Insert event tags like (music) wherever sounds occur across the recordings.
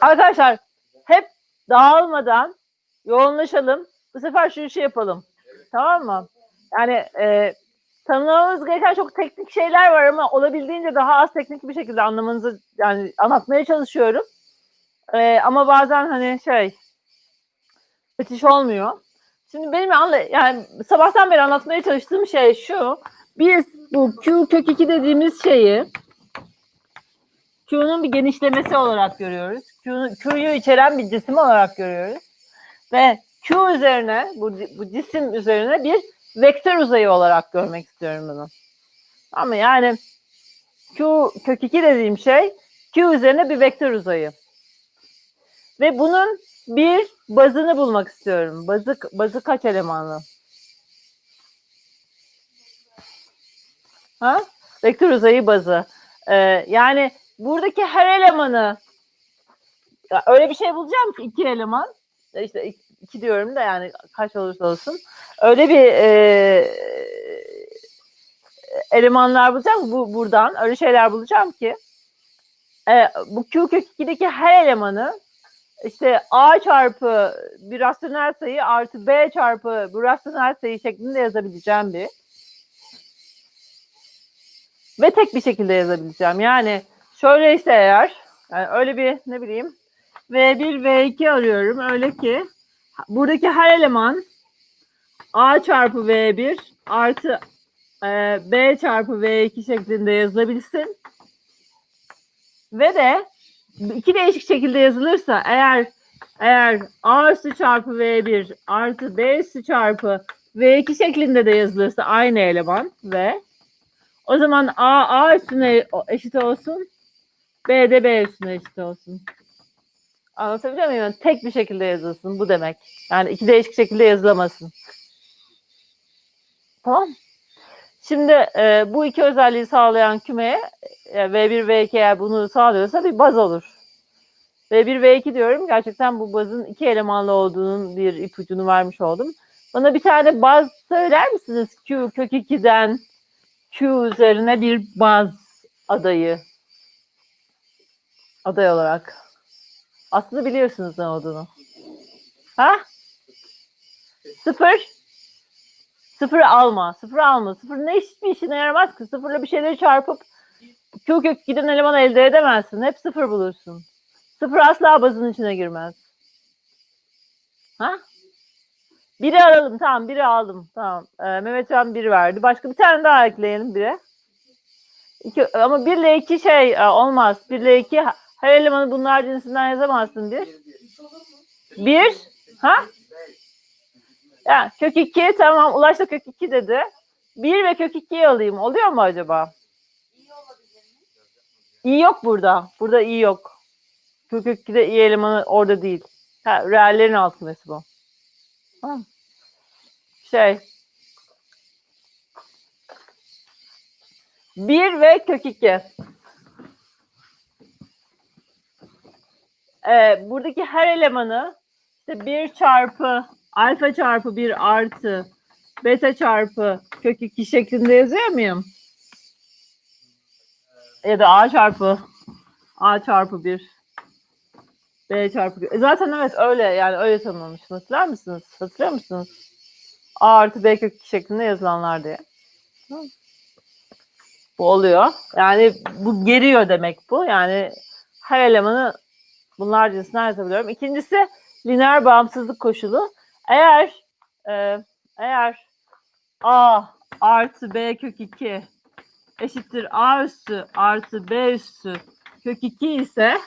Arkadaşlar hep dağılmadan yoğunlaşalım. Bu sefer şu işi yapalım. Tamam mı? Yani e, tanımlamamız gereken çok teknik şeyler var ama olabildiğince daha az teknik bir şekilde anlamanızı yani anlatmaya çalışıyorum. E, ama bazen hani şey kaçış olmuyor. Şimdi benim anla yani sabahtan beri anlatmaya çalıştığım şey şu. Biz bu Q kök 2 dediğimiz şeyi Q'nun bir genişlemesi olarak görüyoruz. Q'yu içeren bir cisim olarak görüyoruz. Ve Q üzerine, bu, bu cisim üzerine bir vektör uzayı olarak görmek istiyorum bunu. Ama yani Q kök 2 dediğim şey Q üzerine bir vektör uzayı. Ve bunun bir bazını bulmak istiyorum. Bazı, bazı kaç elemanlı? Ha? Vektör uzayı bazı. Ee, yani buradaki her elemanı öyle bir şey bulacağım ki iki eleman. İşte ik- iki diyorum da yani kaç olursa olsun. Öyle bir e, elemanlar bulacağım bu buradan. Öyle şeyler bulacağım ki e, bu Q kök 2'deki her elemanı işte A çarpı bir rasyonel sayı artı B çarpı bu rasyonel sayı şeklinde yazabileceğim bir ve tek bir şekilde yazabileceğim. Yani şöyle ise eğer yani öyle bir ne bileyim V1 V2 arıyorum öyle ki buradaki her eleman A çarpı V1 artı e, B çarpı V2 şeklinde yazılabilsin. Ve de iki değişik şekilde yazılırsa eğer eğer A üstü çarpı V1 artı B üstü çarpı V2 şeklinde de yazılırsa aynı eleman ve o zaman A A üstüne eşit olsun. B de B üstüne eşit olsun. Anlatabiliyor muyum? Yani tek bir şekilde yazılsın bu demek. Yani iki değişik şekilde yazılamasın. Tamam. Şimdi e, bu iki özelliği sağlayan kümeye e, V1 V2 eğer bunu sağlıyorsa bir baz olur. V1 V2 diyorum. Gerçekten bu bazın iki elemanlı olduğunun bir ipucunu vermiş oldum. Bana bir tane baz söyler misiniz? Q kök 2'den Q üzerine bir baz adayı. Aday olarak. Aslında biliyorsunuz ne olduğunu. Ha? Sıfır. Sıfır alma. Sıfır alma. Sıfır ne hiçbir işine yaramaz ki. Sıfırla bir şeyleri çarpıp Q kök giden eleman elde edemezsin. Hep sıfır bulursun. Sıfır asla bazın içine girmez. Ha? Biri alalım. Tamam biri aldım. Tamam. Ee, Mehmet Can biri verdi. Başka bir tane daha ekleyelim bire. İki, ama bir ile iki şey e, olmaz. Bir ile iki her elemanı bunlar cinsinden yazamazsın bir. Bir. Ha? Ya kök 2 tamam Ulaş da kök 2 dedi. 1 ve kök 2'yi alayım. Oluyor mu acaba? İyi yok burada. Burada iyi yok. Kök 2'de iyi elemanı orada değil. Ha, reallerin alt kümesi bu. Tamam. Şey. 1 ve kök 2. Ee, buradaki her elemanı işte 1 çarpı alfa çarpı 1 artı beta çarpı kök 2 şeklinde yazıyor muyum? Ya da a çarpı a çarpı 1 b çarpı 1. E zaten evet öyle yani öyle tanımlamıştım. Hatırlar mısınız? Hatırlıyor musunuz? a artı b kök 2 şeklinde yazılanlar diye. Bu oluyor. Yani bu geriyor demek bu. Yani her elemanı bunlar cinsinden yazabiliyorum. İkincisi lineer bağımsızlık koşulu. Eğer e, eğer a artı b kök 2 eşittir a üssü artı b üssü kök 2 ise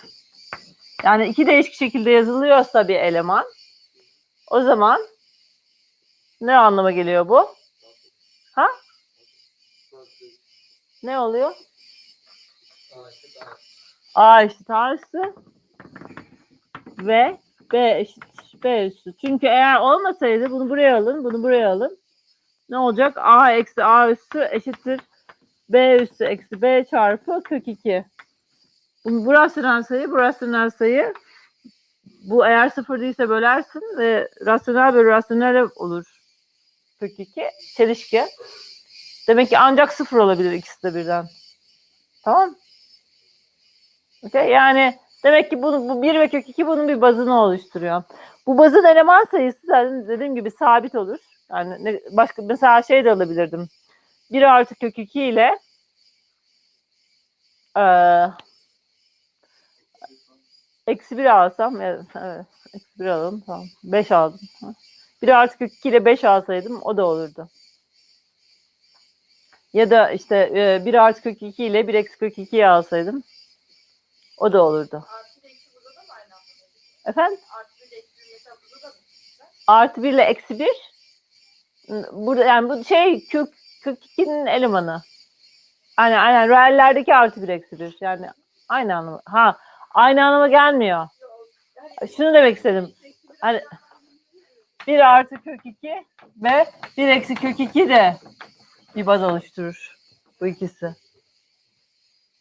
yani iki değişik şekilde yazılıyorsa bir eleman o zaman ne anlama geliyor bu? Ha? Ne oluyor? A eşit A üssü ve B eşit B üssü. Çünkü eğer olmasaydı bunu buraya alın, bunu buraya alın. Ne olacak? A eksi A üssü eşittir B üssü eksi B çarpı kök 2. Bu, bu rasyonel sayı, bu rasyonel sayı. Bu eğer sıfır değilse bölersin ve rasyonel bölü rasyonel olur. Kök 2 çelişki. Demek ki ancak sıfır olabilir ikisi de birden. Tamam. Okay, yani Demek ki bunu, bu 1 ve kök 2 bunun bir bazını oluşturuyor. Bu bazın eleman sayısı zaten dediğim gibi sabit olur. Yani ne- başka mesela şey de alabilirdim. 1 artı kök 2 ile eee eksi 1 alsam evet, evet eksi 1 alalım tamam. 5 aldım. 1 artı kök 2 ile 5 alsaydım o da olurdu. Ya da işte e, 1 artı kök 2 ile 1 eksi kök 2'yi alsaydım o da olurdu. Artı ile eksi burada da mı aynı anlamda? Efendim? Artı ile eksi bir mesela burada da mı? Artı 1 ile eksi 1 burada yani bu şey kök, kök 2'nin elemanı. Aynen aynen reellerdeki artı 1 eksi 1 yani aynı anlamı. Ha aynı anlama gelmiyor. Şunu demek istedim. bir Hani 1 artı kök 2 ve 1 eksi kök 2 de bir baz oluşturur. Bu ikisi.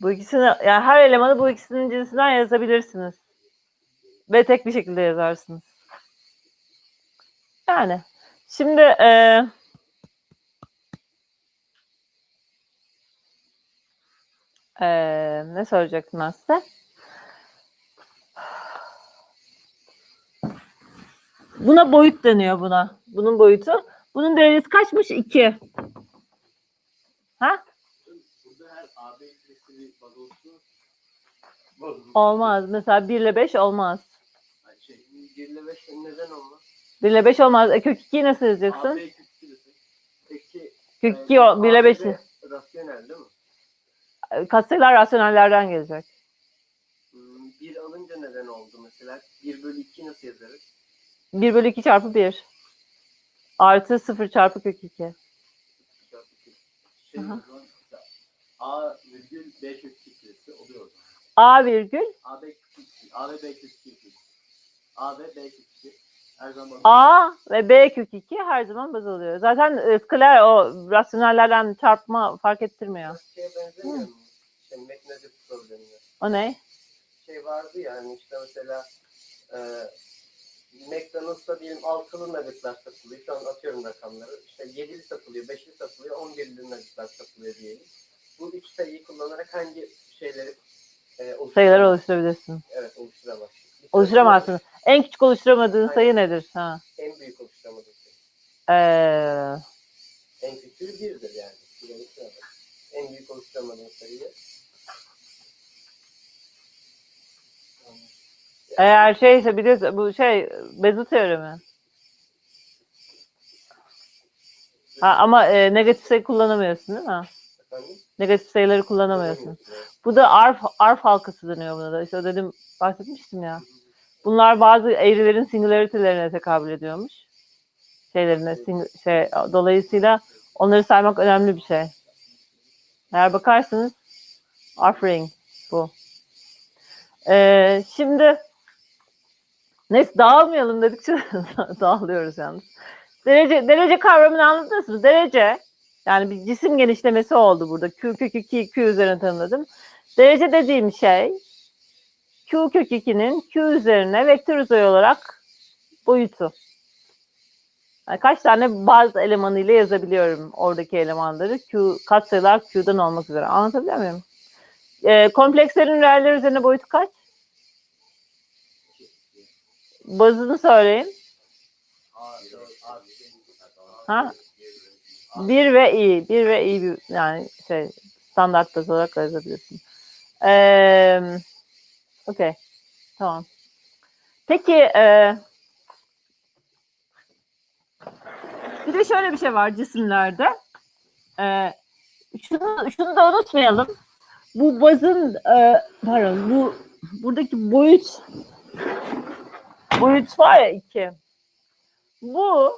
Bu ikisini yani her elemanı bu ikisinin cinsinden yazabilirsiniz. Ve tek bir şekilde yazarsınız. Yani şimdi e, e, ne soracaktım ben size? Buna boyut deniyor buna. Bunun boyutu. Bunun derecesi kaçmış? 2. Ha? Burada her AB Olmaz. Mesela 1 ile 5 olmaz. Şey, 1 ile 5 neden olmaz? 1 ile 5 olmaz. E, kök 2'yi nasıl yazacaksın? AB ikilisi. Peki. Kök 2 o- 1 ile 5 5 Rasyonel değil mi? katsayılar rasyonellerden gelecek. Hmm, 1 alınca neden oldu mesela? 1 bölü 2 nasıl yazarız? 1 bölü 2 çarpı 1. Artı 0 çarpı kök 2. Çarpı iki. Şey, Aha. A virgül B kök ikilisi oluyor o zaman. A virgül kök iki, A ve B iki ikilisi. A ve B kök iki. Her zaman A ve B kök 2 her zaman baz oluyor. Zaten e, skaler o rasyonellerden çarpma fark ettirmiyor. şeye benzemiyor mu? Şey, problemine. O ne? şey vardı ya hani işte mesela e, McDonald's'ta diyelim altılı nuggetlar satılıyor. Şu an atıyorum rakamları. İşte yedili satılıyor, beşli satılıyor, on birli nuggetlar satılıyor diyelim. Bu üç sayıyı kullanarak hangi şeyleri e, oluşturamaz? Sayıları oluşturabilirsin. Evet oluşturamaz. Bir Oluşturamazsın. En küçük oluşturamadığın sayı nedir? Ha. sayı En büyük oluşturamadığın sayı. Ee, En küçüğü birdir yani. Bir oluşturamaz. En büyük oluşturamadığın sayıyı. eğer şeyse biliyorsun bu şey Bezu teoremi. Ha, ama e, negatif sayı kullanamıyorsun değil mi? Efendim? Negatif sayıları kullanamıyorsun. Bu da arf, arf halkası deniyor buna da. İşte dedim bahsetmiştim ya. Bunlar bazı eğrilerin singularity'lerine tekabül ediyormuş. Şeylerine, sing- şey, dolayısıyla onları saymak önemli bir şey. Eğer bakarsanız arf ring bu. Ee, şimdi neyse dağılmayalım dedikçe (laughs) dağılıyoruz yalnız. Derece, derece kavramını anladınız mı? Derece yani bir cisim genişlemesi oldu burada. Q kök 2 Q üzerine tanımladım. Derece dediğim şey Q kök 2'nin Q üzerine vektör uzay olarak boyutu. Yani kaç tane baz elemanı ile yazabiliyorum oradaki elemanları. Q katsayılar Q'dan olmak üzere. Anlatabiliyor muyum? Ee, komplekslerin reeller üzerine boyutu kaç? Bazını söyleyin. Ha? 1 ve i. 1 ve i bir- yani şey standart olarak yazabilirsin. Ee, Okey. Tamam. Peki e, bir de şöyle bir şey var cisimlerde. E, şunu, şunu da unutmayalım. Bu bazın e, pardon bu buradaki boyut boyut var ya iki. Bu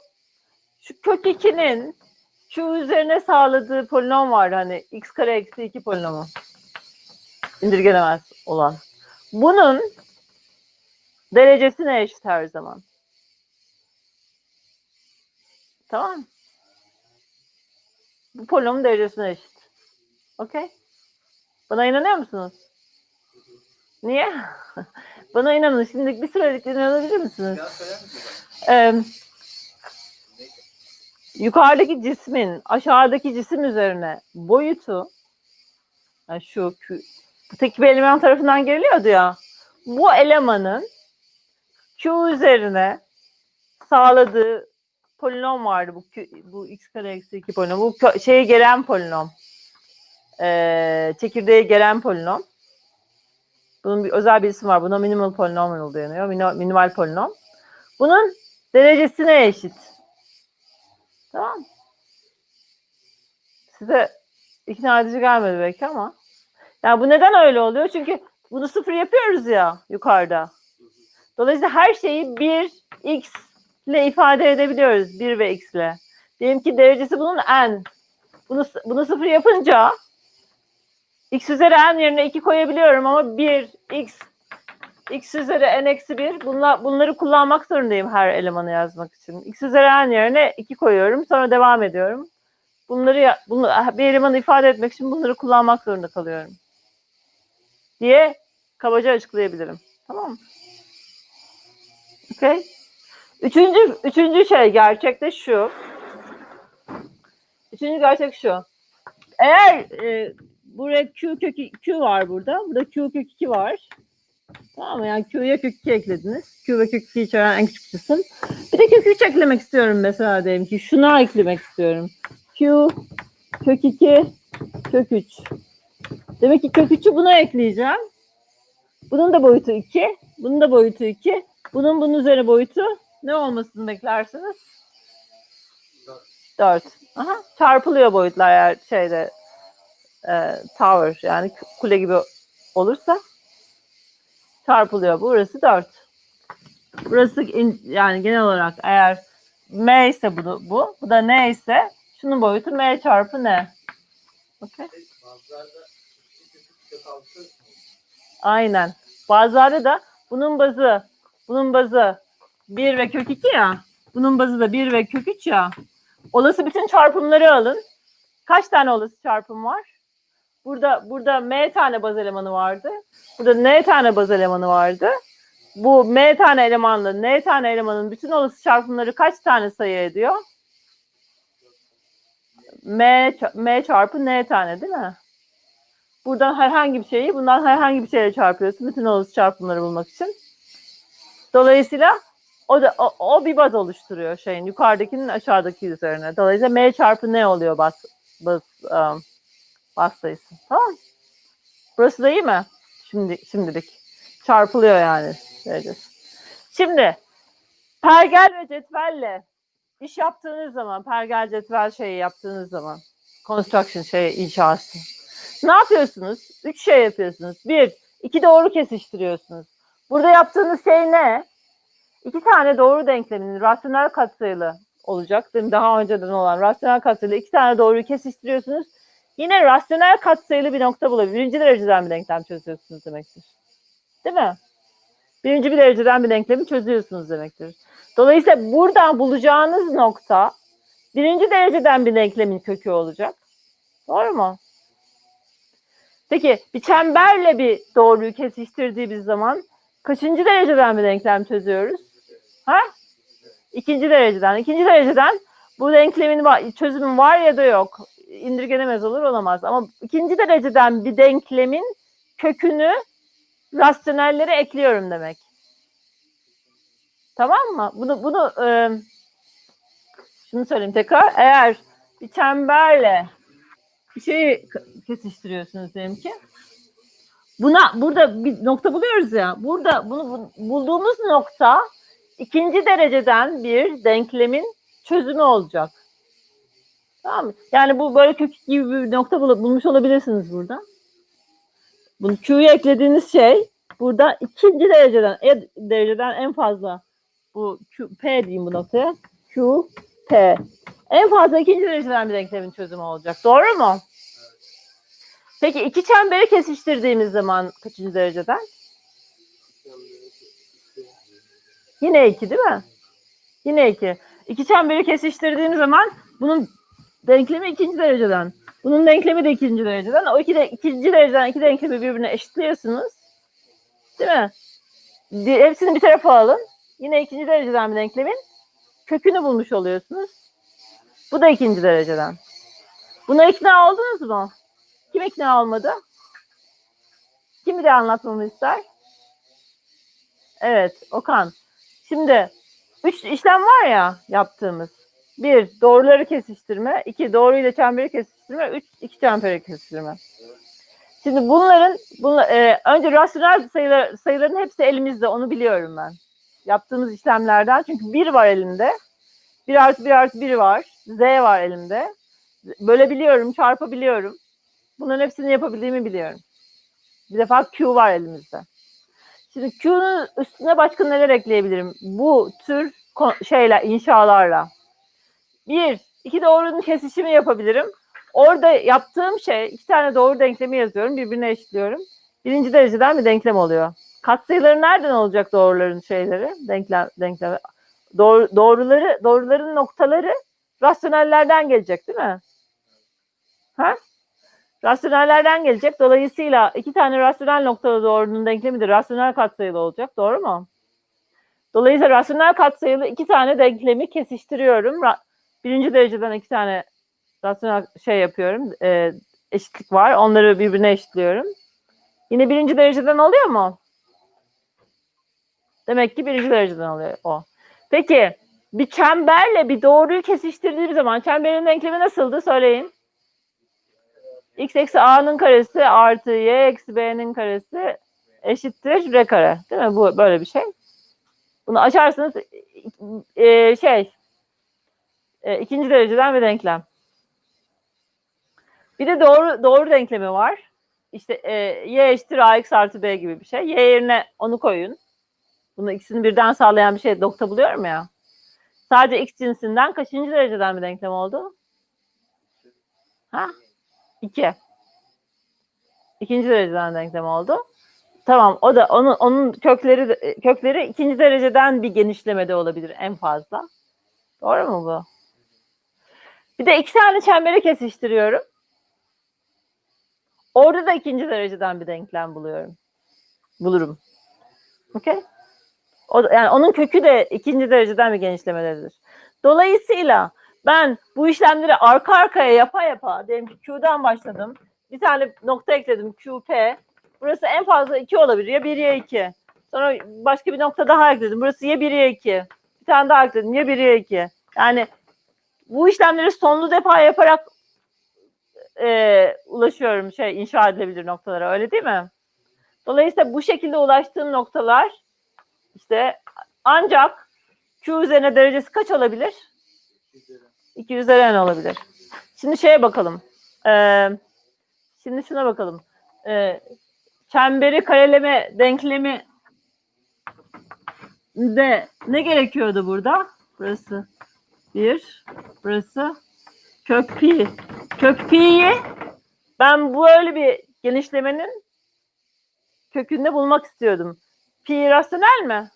şu kök 2'nin şu üzerine sağladığı polinom var hani x kare eksi 2 polinomu. İndirgenemez olan. Bunun derecesine eşit her zaman. Tamam? Bu polinomun derecesine eşit. Okey? Bana inanıyor musunuz? Niye? (laughs) Bana inanın. Şimdi bir sürelik inanabilir misiniz? Ya söyler misin? Ee, yukarıdaki cismin aşağıdaki cisim üzerine boyutu yani şu bu tek bir eleman tarafından geriliyordu ya. bu elemanın Q üzerine sağladığı polinom vardı. Bu, bu x kare eksi 2 polinom. Bu şeyi gelen polinom. Ee, çekirdeği gelen polinom. Bunun bir özel bir ismi var. Buna minimal polinomial deniyor. Minimal polinom. Bunun derecesine eşit. Tamam. Size ikna edici gelmedi belki ama. Yani bu neden öyle oluyor? Çünkü bunu sıfır yapıyoruz ya yukarıda. Dolayısıyla her şeyi 1 x ile ifade edebiliyoruz. 1 ve x ile. Diyelim ki derecesi bunun n. Bunu, bunu sıfır yapınca x üzeri n yerine 2 koyabiliyorum ama 1 x x üzeri n eksi 1 bunla, bunları kullanmak zorundayım her elemanı yazmak için. x üzeri n yerine 2 koyuyorum sonra devam ediyorum. Bunları bunu, bir elemanı ifade etmek için bunları kullanmak zorunda kalıyorum. Diye kabaca açıklayabilirim. Tamam mı? Okay. Üçüncü, üçüncü şey gerçek de şu. Üçüncü gerçek şu. Eğer e, buraya Q kök Q var burada. Burada Q kök 2 var. Tamam mı? Yani Q'ya kök 2 eklediniz. Q ve kök 2 içeren en küçük cisim. Bir de kök 3 eklemek istiyorum mesela diyelim ki. Şuna eklemek istiyorum. Q kök 2 kök 3. Demek ki kök 3'ü buna ekleyeceğim. Bunun da boyutu 2. Bunun da boyutu 2. Bunun bunun üzerine boyutu ne olmasını beklersiniz? 4. Aha, çarpılıyor boyutlar eğer şeyde e, tower yani kule gibi olursa çarpılıyor. Burası 4. Burası in- yani genel olarak eğer m ise bu, bu, bu da n ise şunun boyutu m çarpı n. Okay. Aynen. Bazıları da bunun bazı bunun bazı 1 ve kök 2 ya. Bunun bazı da 1 ve kök 3 ya. Olası bütün çarpımları alın. Kaç tane olası çarpım var? Burada burada m tane baz elemanı vardı. Burada n tane baz elemanı vardı. Bu m tane elemanla n tane elemanın bütün olası çarpımları kaç tane sayı ediyor? m m çarpı n tane değil mi? Buradan herhangi bir şeyi bundan herhangi bir şeyle çarpıyorsun. Bütün olası çarpımları bulmak için. Dolayısıyla o da o, o bir baz oluşturuyor şeyin yukarıdakinin aşağıdaki üzerine. Dolayısıyla m çarpı ne oluyor baz baz um, baz sayısı. Tamam. Burası da iyi mi? Şimdi şimdilik çarpılıyor yani derecesi. Şimdi pergel ve cetvelle iş yaptığınız zaman pergel cetvel şeyi yaptığınız zaman construction şey inşası ne yapıyorsunuz? Üç şey yapıyorsunuz. Bir, iki doğru kesiştiriyorsunuz. Burada yaptığınız şey ne? İki tane doğru denkleminin rasyonel katsayılı olacak. Değil mi? Daha önceden olan rasyonel katsayılı iki tane doğruyu kesiştiriyorsunuz. Yine rasyonel katsayılı bir nokta bulabilir. Birinci dereceden bir denklem çözüyorsunuz demektir. Değil mi? Birinci bir dereceden bir denklemi çözüyorsunuz demektir. Dolayısıyla buradan bulacağınız nokta birinci dereceden bir denklemin kökü olacak. Doğru mu? Peki bir çemberle bir doğruyu kesiştirdiğimiz zaman kaçıncı dereceden bir denklem çözüyoruz? Ha? İkinci dereceden. İkinci dereceden bu denklemin çözümü var ya da yok. İndirgenemez olur olamaz. Ama ikinci dereceden bir denklemin kökünü rasyonellere ekliyorum demek. Tamam mı? Bunu bunu e, şunu söyleyeyim tekrar. Eğer bir çemberle bir şeyi kesiştiriyorsunuz diyelim ki. Buna burada bir nokta buluyoruz ya. Burada bunu bu- bulduğumuz nokta ikinci dereceden bir denklemin çözümü olacak. Tamam mı? Yani bu böyle kök gibi bir nokta bul- bulmuş olabilirsiniz burada. Bunu Q'ya eklediğiniz şey burada ikinci dereceden e, dereceden en fazla bu Q, P diyeyim bu noktaya. Q, P. En fazla ikinci dereceden bir denklemin çözümü olacak. Doğru mu? Peki iki çemberi kesiştirdiğimiz zaman kaçıncı dereceden? Yine iki değil mi? Yine iki. İki çemberi kesiştirdiğimiz zaman bunun denklemi ikinci dereceden. Bunun denklemi de ikinci dereceden. O iki de, ikinci dereceden iki denklemi birbirine eşitliyorsunuz. Değil mi? Hepsini bir tarafa alın. Yine ikinci dereceden bir denklemin kökünü bulmuş oluyorsunuz. Bu da ikinci dereceden. Buna ikna oldunuz mu? Kim ikna olmadı? Kim bir de anlatmamı ister? Evet Okan. Şimdi üç işlem var ya yaptığımız. Bir doğruları kesiştirme. iki doğru ile çemberi kesiştirme. Üç iki çemberi kesiştirme. Şimdi bunların bunu, e, önce rasyonel sayılar, sayıların hepsi elimizde onu biliyorum ben. Yaptığımız işlemlerden. Çünkü bir var elimde. Bir artı bir artı bir var. Z var elimde. Bölebiliyorum, çarpabiliyorum. Bunların hepsini yapabildiğimi biliyorum. Bir defa Q var elimizde. Şimdi Q'nun üstüne başka neler ekleyebilirim? Bu tür şeyler, inşalarla. Bir, iki doğrunun kesişimi yapabilirim. Orada yaptığım şey, iki tane doğru denklemi yazıyorum, birbirine eşitliyorum. Birinci dereceden bir denklem oluyor. Katsayıları nereden olacak doğruların şeyleri, denklem, denklemi? Doğru, doğruları, doğruların noktaları rasyonellerden gelecek değil mi? Ha? Rasyonellerden gelecek. Dolayısıyla iki tane rasyonel noktalı doğrunun denklemi de rasyonel katsayılı olacak. Doğru mu? Dolayısıyla rasyonel katsayılı iki tane denklemi kesiştiriyorum. Ra- birinci dereceden iki tane rasyonel şey yapıyorum. e, eşitlik var. Onları birbirine eşitliyorum. Yine birinci dereceden oluyor mu? Demek ki birinci dereceden oluyor o. Peki bir çemberle bir doğruyu kesiştirdiğim zaman çemberin denklemi nasıldı söyleyin. x eksi a'nın karesi artı y eksi b'nin karesi eşittir r kare. Değil mi? Bu böyle bir şey. Bunu açarsanız e, şey e, ikinci dereceden bir denklem. Bir de doğru doğru denklemi var. İşte e, y eşittir ax artı b gibi bir şey. Y yerine onu koyun. Bunu ikisini birden sağlayan bir şey nokta buluyorum ya. Sadece x cinsinden kaçıncı dereceden bir denklem oldu? Ha? 2. İkinci dereceden denklem oldu. Tamam o da onun onun kökleri kökleri ikinci dereceden bir genişlemede olabilir en fazla. Doğru mu bu? Bir de iki tane çemberi kesiştiriyorum. Orada da ikinci dereceden bir denklem buluyorum. Bulurum. Okey? O, yani onun kökü de ikinci dereceden bir genişlemededir. Dolayısıyla ben bu işlemleri arka arkaya yapa yapa diyelim ki Q'dan başladım. Bir tane nokta ekledim QP. Burası en fazla 2 olabilir. Ya 1 ya 2. Sonra başka bir nokta daha ekledim. Burası ya 1 ya 2. Bir tane daha ekledim. Ya 1 ya 2. Yani bu işlemleri sonlu defa yaparak e, ulaşıyorum şey inşa edilebilir noktalara. Öyle değil mi? Dolayısıyla bu şekilde ulaştığım noktalar işte ancak Q üzerine derecesi kaç olabilir? 2 üzeri n olabilir. Şimdi şeye bakalım. Ee, şimdi şuna bakalım. Ee, çemberi kareleme denklemi de ne gerekiyordu burada? Burası 1, burası kök pi. Kök pi'yi ben böyle bir genişlemenin kökünde bulmak istiyordum. Pi rasyonel mi?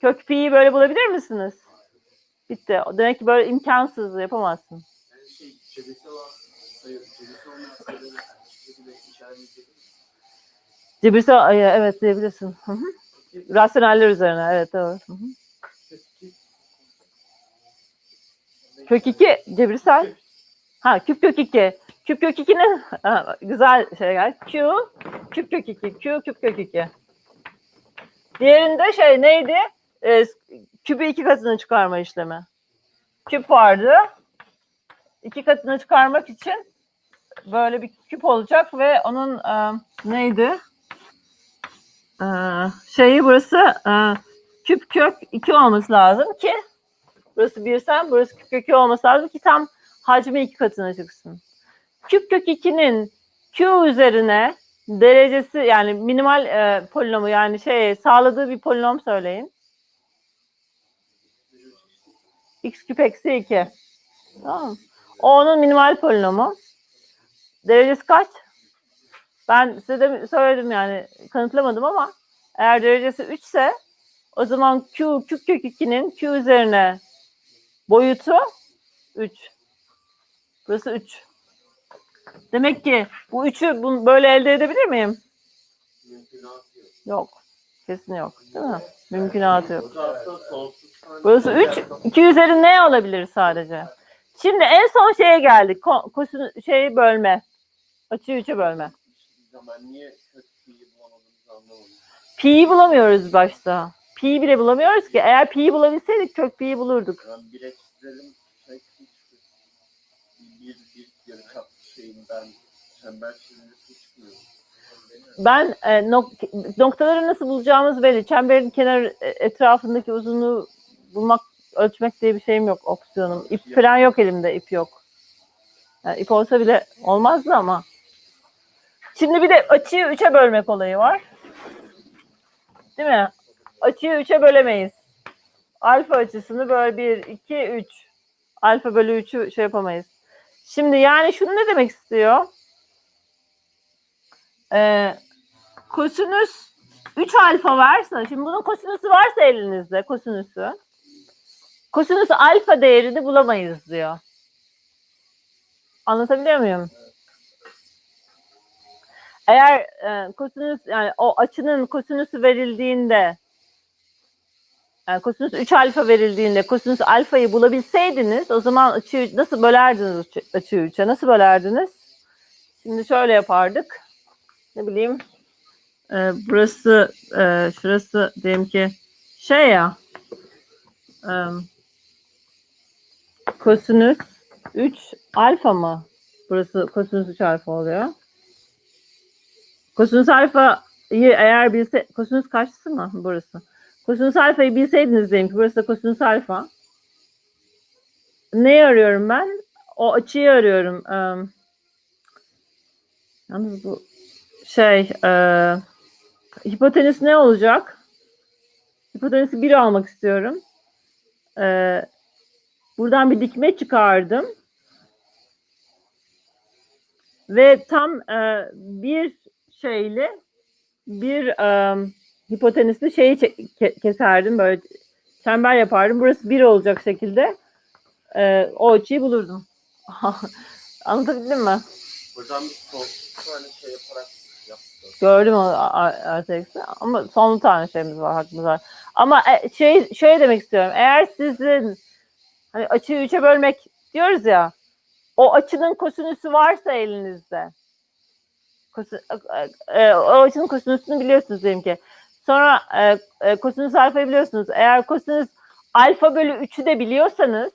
Kök pi'yi böyle bulabilir misiniz? Bitti. Demek ki böyle imkansız yapamazsın. Yani bir evet diyebilirsin. Rasyoneller üzerine evet doğru. Hı. Kök 2 cebirsel. Ha küp kök 2. Küp kök 2'nin ha, güzel şey gel. Q küp kök 2. Q küp kök 2. Diğerinde şey neydi? Ee, küpü iki katını çıkarma işlemi. Küp vardı. İki katını çıkarmak için böyle bir küp olacak ve onun e, neydi? Ee, şeyi burası e, küp kök 2 olması lazım ki burası 1 sen burası küp kök 2 olması lazım ki tam hacmi iki katına çıksın. Küp kök 2'nin Q üzerine derecesi yani minimal e, polinomu yani şey sağladığı bir polinom söyleyin. x küp eksi 2. Tamam. O onun minimal polinomu. Derecesi kaç? Ben size de söyledim yani kanıtlamadım ama eğer derecesi 3 ise o zaman Q küp kök 2'nin Q üzerine boyutu 3. Burası 3. Demek ki bu 3'ü bunu böyle elde edebilir miyim? Mümkünatı yok. Yok. Kesin yok. Değil mi? Mümkünatı yok. Burası 3. 2 üzeri ne olabilir sadece? Şimdi en son şeye geldik. Ko- kosin şeyi bölme. Açıyı 3'e bölme. Pi'yi bulamıyoruz başta. Pi'yi bile bulamıyoruz ki. Eğer pi'yi bulabilseydik kök pi'yi bulurduk. Çizelim. Şey, hiç bir, bir yarıçap şeyinden çember çizgisi çıkmıyor. Ben e, nok- noktaları nasıl bulacağımız belli. Çemberin kenar e, etrafındaki uzunluğu bulmak, ölçmek diye bir şeyim yok, opsiyonum. İp falan yok elimde, ip yok. Yani ip olsa bile olmazdı ama. Şimdi bir de açıyı üçe bölmek olayı var. Değil mi? Açıyı üçe bölemeyiz. Alfa açısını böyle 1, 2, 3. Alfa bölü 3'ü şey yapamayız. Şimdi yani şunu ne demek istiyor? Ee, kosinüs 3 alfa varsa, şimdi bunun kosinüsü varsa elinizde, kosinüsü. Kosinüs alfa değerini bulamayız diyor. Anlatabiliyor muyum? Eğer e, kosinüs yani o açının kosinüsü verildiğinde kosinüs 3 alfa verildiğinde kosinüs alfayı bulabilseydiniz o zaman açıyı nasıl bölerdiniz açı- açıyı 3'e? Nasıl bölerdiniz? Şimdi şöyle yapardık. Ne bileyim e, burası e, şurası diyelim ki şey ya e, kosinüs 3 alfa mı? Burası kosinüs 3 alfa oluyor. Kosinüs alfayı eğer bilse kosinüs kaçtı mı burası? Kosinüs alfayı bilseydiniz diyelim ki burası da kosinüs alfa. Ne arıyorum ben? O açıyı arıyorum. Eee, yalnız bu şey eee hipotenüs ne olacak? Hipotenüsü 1 almak istiyorum. Eee, buradan bir dikme çıkardım. Ve tam eee, bir şeyle bir eee hipotenüslü şeyi ke- keserdim böyle çember yapardım. Burası bir olacak şekilde eee, o açıyı bulurdum. (laughs) Anlatabildim mi? Hocam son tane şey yaparak yaptı. Gördüm o eksi. Ama son tane şeyimiz var, hakkımız var. Ama e, şey şöyle demek istiyorum. Eğer sizin hani açıyı üçe bölmek diyoruz ya. O açının kosinüsü varsa elinizde. Kosi, e, e, o açının kosinüsünü biliyorsunuz diyelim ki. Sonra e, e, kosinüs alfayı biliyorsunuz. Eğer kosinüs alfa bölü 3'ü de biliyorsanız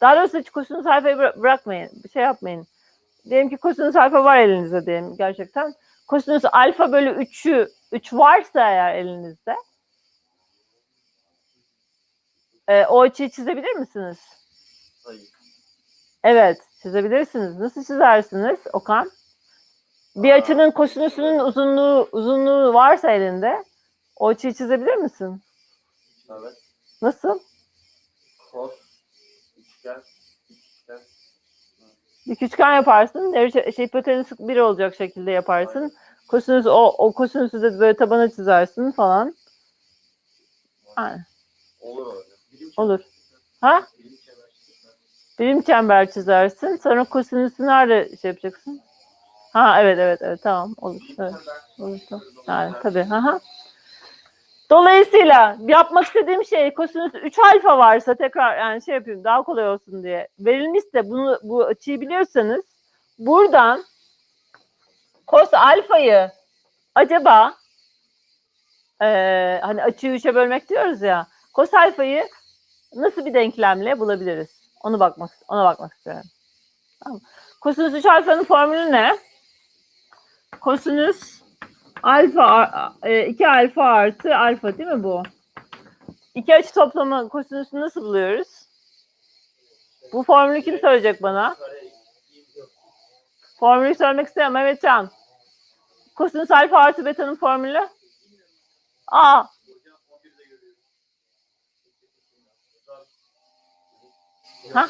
daha doğrusu hiç kosinüs alfayı bıra- bırakmayın. Bir şey yapmayın diyelim ki kosinüs alfa var elinizde diyelim gerçekten. Kosinüs alfa bölü 3'ü 3 varsa eğer elinizde e, o açıyı çizebilir misiniz? Hayır. Evet çizebilirsiniz. Nasıl çizersiniz Okan? Bir açının kosinüsünün uzunluğu uzunluğu varsa elinde o açıyı çizebilir misin? Evet. Nasıl? Kos, üçgen, üçgen. Dik üçgen yaparsın. Şey, hipotenüs bir olacak şekilde yaparsın. Kosinüs o, o kosinüsü de böyle tabana çizersin falan. Aynen. Olur öyle. Bilim Olur. Ha? Bilim çember. Birim çember çizersin. Sonra kosinüsü nerede şey yapacaksın? Ha evet evet evet tamam olur. Evet, olur tamam. Yani tabii. Aha. Dolayısıyla yapmak istediğim şey kosinüs 3 alfa varsa tekrar yani şey yapayım daha kolay olsun diye. Verilmişse bunu bu açıyı biliyorsanız buradan kos alfayı acaba eee, hani açıyı 3'e bölmek diyoruz ya. Kos alfayı nasıl bir denklemle bulabiliriz? Onu bakmak ona bakmak istiyorum. Tamam. Kosinüs 3 alfanın formülü ne? Kosinüs alfa a- e, 2 alfa artı alfa değil mi bu? İki açı toplamı kosinüsü nasıl buluyoruz? Bu formülü kim söyleyecek bana? Formülü söylemek isteyen Mehmetcan. Kosinüs alfa artı beta'nın formülü? Aa, Hocam 11'de görüyoruz. Ha?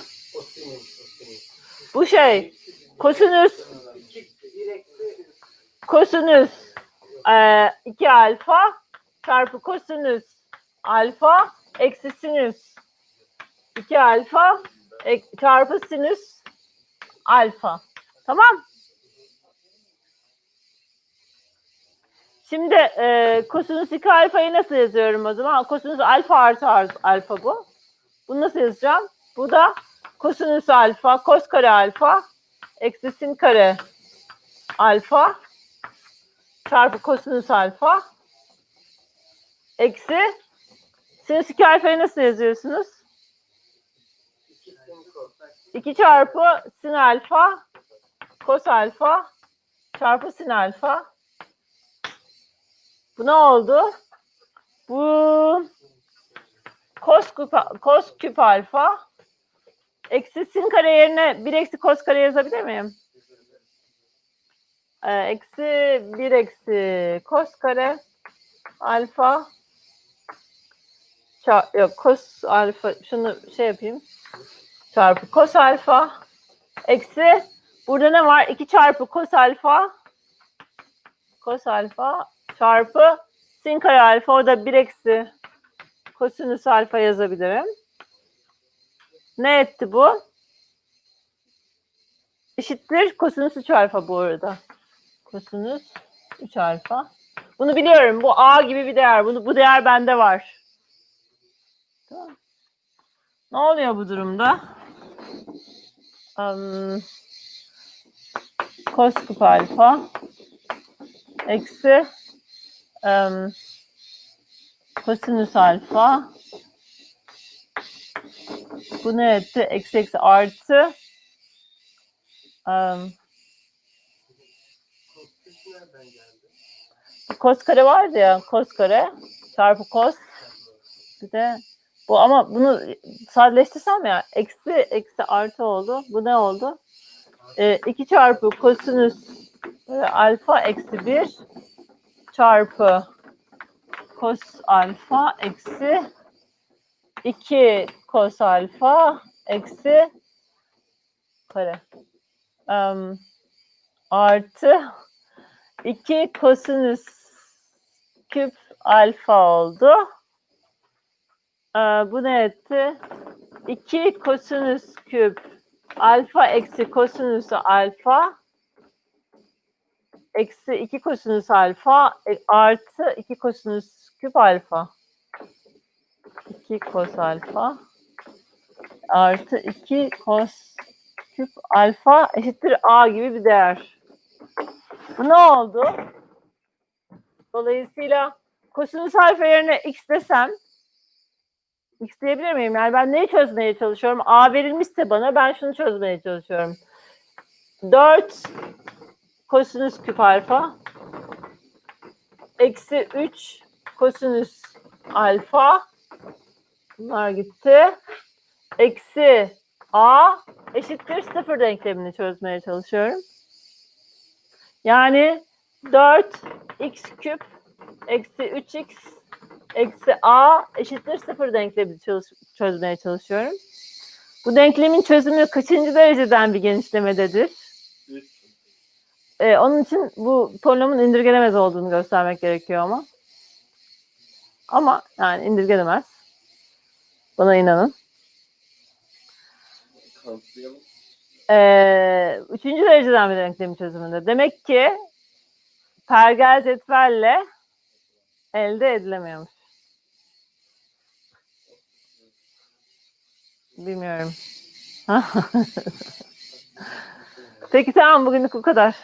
Bu şey kosinüs kosinüs e, 2 alfa çarpı kosinüs alfa eksi sinüs 2 alfa ek- çarpı sinüs alfa. Tamam. Şimdi e, kosinüs 2 alfayı nasıl yazıyorum o zaman? Kosinüs alfa artı ar- alfa bu. Bunu nasıl yazacağım? Bu da kosinüs alfa, kos kare alfa, eksi sin kare alfa çarpı kosinüs alfa eksi sinüs 2 alfayı nasıl yazıyorsunuz? İki sin kos. 2 çarpı sin alfa kos alfa çarpı sin alfa. Bu ne oldu? Bu kos küp, kos küp alfa eksi sin kare yerine 1 eksi kos kare yazabilir miyim? Ee, eksi 1 eksi kos kare alfa ça- yok kos alfa şunu şey yapayım çarpı kos alfa eksi burada ne var? 2 çarpı kos alfa kos alfa çarpı sin kare alfa o da 1 eksi kosinüs alfa yazabilirim. Ne etti bu? Eşittir kosinüs 3 alfa bu arada. Kosinüs 3 alfa. Bunu biliyorum. Bu a gibi bir değer. Bunu, bu değer bende var. Tamam. Ne oluyor bu durumda? Um, cos alfa eksi um, kosinüs alfa bu ne etti? Eksi eksi artı um, Kos nereden geldi? Kos kare vardı ya kos kare çarpı kos bir de bu ama bunu sadeleştirsem ya eksi eksi artı oldu. Bu ne oldu? Ee, 2 çarpı kosinüs e, alfa eksi 1 çarpı kos alfa eksi 2 kos alfa eksi kare. Em, artı 2 kosinüs küp alfa oldu. Ee, bu ne etti? 2 kosinüs küp alfa eksi kosinüs alfa eksi 2 kosinüs alfa e, artı 2 kosinüs küp alfa. 2 kos alfa artı 2 kos küp alfa eşittir a gibi bir değer. Bu ne oldu? Dolayısıyla kosinüs alfa yerine x desem x diyebilir miyim? Yani ben neyi çözmeye çalışıyorum? A verilmişse bana ben şunu çözmeye çalışıyorum. 4 kosinüs küp alfa eksi 3 kosinüs alfa bunlar gitti. Eksi a eşittir sıfır denklemini çözmeye çalışıyorum. Yani 4 x küp eksi 3x eksi a eşittir sıfır denklemi çalış- çözmeye çalışıyorum. Bu denklemin çözümü kaçıncı dereceden bir genişlemededir? Ee, onun için bu polinomun indirgenemez olduğunu göstermek gerekiyor ama. Ama yani indirgenemez. Bana inanın. Ee, üçüncü dereceden bir denklemin çözümünde. Demek ki pergel cetvelle elde edilemiyormuş. Bilmiyorum. (laughs) Peki tamam bugünlük bu kadar.